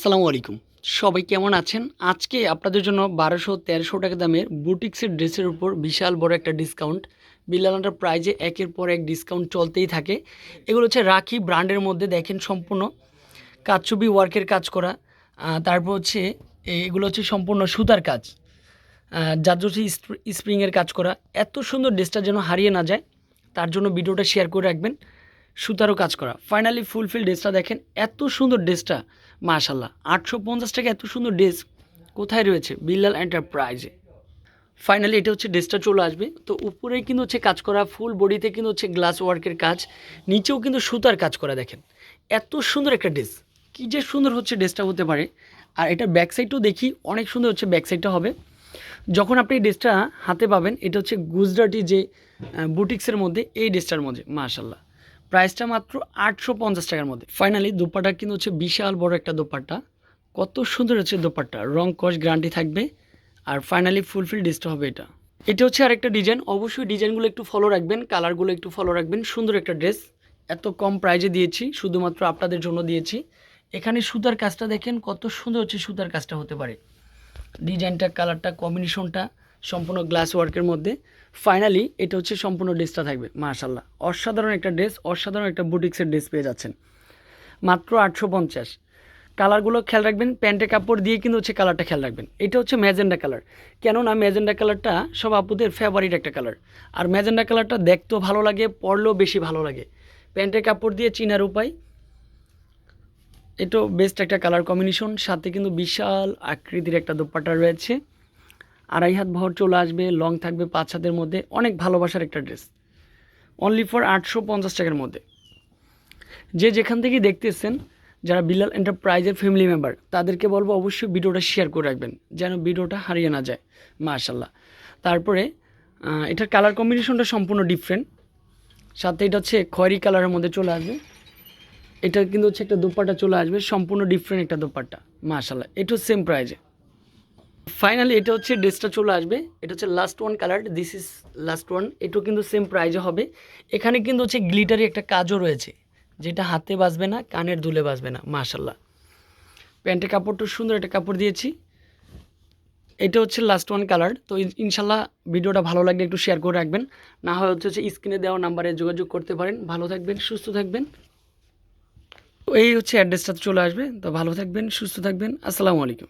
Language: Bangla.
আসসালামু আলাইকুম। সবাই কেমন আছেন? আজকে আপনাদের জন্য বারোশো তেরোশো টাকা দামের বুটিক্সের ড্রেসের উপর বিশাল বড় একটা ডিসকাউন্ট বিল্লালাটার প্রাইজে একের পর এক ডিসকাউন্ট চলতেই থাকে। এগুলো হচ্ছে রাখি ব্র্যান্ডের মধ্যে দেখেন সম্পূর্ণ। কাজছবি ওয়ার্কের কাজ করা। তারপর হচ্ছে এগুলো হচ্ছে সম্পূর্ণ সুতার কাজ। যার হচ্ছে স্প্রিংয়ের কাজ করা। এত সুন্দর ড্রেসটা যেন হারিয়ে না যায়, তার জন্য ভিডিওটা শেয়ার করে রাখবেন। সুতারও কাজ করা। ফাইনালি ফুলফিল ড্রেসটা দেখেন, এত সুন্দর ড্রেসটা মাশাল্লাহ আটশো পঞ্চাশ টাকা এত সুন্দর ড্রেস কোথায় রয়েছে? বিল্লাল এন্টারপ্রাইজে ফাইনালি এটা হচ্ছে ড্রেসটা চলে আসবে। তো উপরে কিন্তু হচ্ছে কাজ করা ফুল বডিতে কিন্তু হচ্ছে গ্লাস ওয়ার্কের কাজ, নিচেও কিন্তু সুতার কাজ করা দেখেন। এত সুন্দর একটা ড্রেস। কী যে সুন্দর হচ্ছে ড্রেসটা হতে পারে। আর এটা ব্যাক সাইডটাও দেখি, অনেক সুন্দর হচ্ছে ব্যাক সাইডটা হবে। যখন আপনি এই ড্রেসটা হাতে পাবেন, এটা হচ্ছে গুজরাটি যে বুটিক্সের মধ্যে, এই ড্রেসটার মধ্যে মাশাল্লাহ প্রাইসটা মাত্র আটশো পঞ্চাশ টাকার মধ্যে। ফাইনালি দোপাটা কিন্তু হচ্ছে বিশাল বড় একটা দোপাট্টা। কত সুন্দর হচ্ছে দোপাট্টা। রং কস গ্যারান্টি থাকবে। আর ফাইনালি ফুলফিল ড্রেসটা হবে এটা। এটা হচ্ছে আরেকটা ডিজাইন অবশ্যই ডিজাইনগুলো একটু ফলো রাখবেন কালারগুলো একটু ফলো রাখবেন। সুন্দর একটা ড্রেস এত কম প্রাইজে দিয়েছি, শুধুমাত্র আপনাদের জন্য দিয়েছি। এখানে সুতার কাজটা দেখেন কত সুন্দর হচ্ছে সুতার কাজটা হতে পারে। ডিজাইনটা কালারটা কম্বিনেশনটা সম্পূর্ণ গ্লাস ওয়ার্কের মধ্যে। ফাইনালি এটা হচ্ছে সম্পূর্ণ ড্রেসটা থাকবে মাশাল্লাহ অসাধারণ একটা ড্রেস অসাধারণ একটা বুটিক্সের ড্রেস পেয়ে যাচ্ছেন। মাত্র আটশো পঞ্চাশ। কালারগুলো খেয়াল রাখবেন, প্যান্টের কাপড় দিয়ে কিন্তু হচ্ছে কালারটা খেয়াল রাখবেন। এটা হচ্ছে ম্যাজেন্ডা কালার কেননা ম্যাজেন্ডা কালারটা সব আপুদের ফেভারিট একটা কালার আর ম্যাজেন্ডা কালারটা দেখতেও ভালো লাগে, পরলেও বেশি ভালো লাগে। প্যান্টের কাপড় দিয়ে চিনার উপায়। এটাও বেস্ট একটা কালার কম্বিনেশন সাথে কিন্তু বিশাল আকৃতির একটা দোপাট্টা রয়েছে। আড়াই হাত ভর চলে আসবে লং থাকবে পাঁচ হাতের মধ্যে, অনেক ভালোবাসার একটা ড্রেস অনলি ফর আটশো পঞ্চাশ টাকার মধ্যে। যে যেখান থেকে দেখতেছেন, যারা বিলাল এন্টারপ্রাইজের ফ্যামিলি মেম্বার তাদেরকে বলব অবশ্যই ভিডিওটা শেয়ার করে রাখবেন, যেন ভিডিওটা হারিয়ে না যায়। মাশাল্লাহ তারপরে এটার কালার কম্বিনেশনটা সম্পূর্ণ ডিফারেন্ট সাথে এটা হচ্ছে খয়েরি কালারের মধ্যে চলে আসবে। এটা কিন্তু হচ্ছে একটা দোপাট্টা চলে আসবে, সম্পূর্ণ ডিফারেন্ট একটা দোপাট্টা। মাশাল্লাহ এটাও সেম প্রাইজে ফাইনালি এটা হচ্ছে ড্রেসটা চলে আসবে। এটা হচ্ছে last one colour this is last one এটাও কিন্তু সেম প্রাইজে হবে। এখানে কিন্তু হচ্ছে গ্লিটারি একটা কাজও রয়েছে, যেটা হাতে বাজবে না, কানের দুলে বাজবে না মাশাল্লাহ প্যান্টের কাপড়টা সুন্দর একটা কাপড় দিয়েছি। এটা হচ্ছে লাস্ট ওয়ান কালার তো ইনশাল্লাহ ভিডিওটা ভালো লাগলে একটু শেয়ার করে রাখবেন। না হয় হচ্ছে হচ্ছে স্ক্রিনে দেওয়া নাম্বারে যোগাযোগ করতে পারেন। ভালো থাকবেন, সুস্থ থাকবেন। এই হচ্ছে অ্যাড্রেসটা চলে আসবে। তো ভালো থাকবেন, সুস্থ থাকবেন। আসসালামু আলাইকুম।